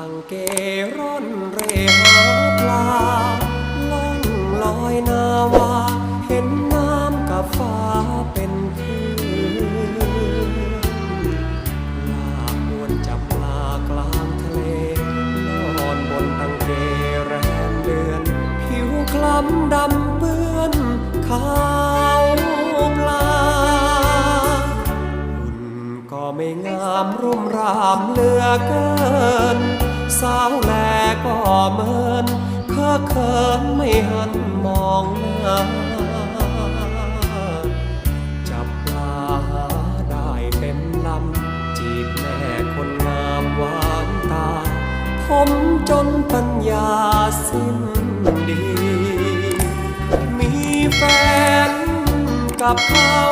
ตั้งเกร่อนเรหาปลาล่องลอยนาวา เห็นน้ำกับฟ้าเป็นเพื่อนลากอวนจับปลากลางทะเล นอนบนตั้งเกแรมเดือน ผิวคล้ำดำเปื้อนขาวปลาหุ่นก็ไม่งามรุ่มรามเหลือเกิน สาวแลก็เมินเคอะเขินไม่หันมองหน้าจับปลาหาได้เต็มลำจีบแม่คนงามหวานตา ผมจนปัญญาสิ้นดี มีแฟนกับเขา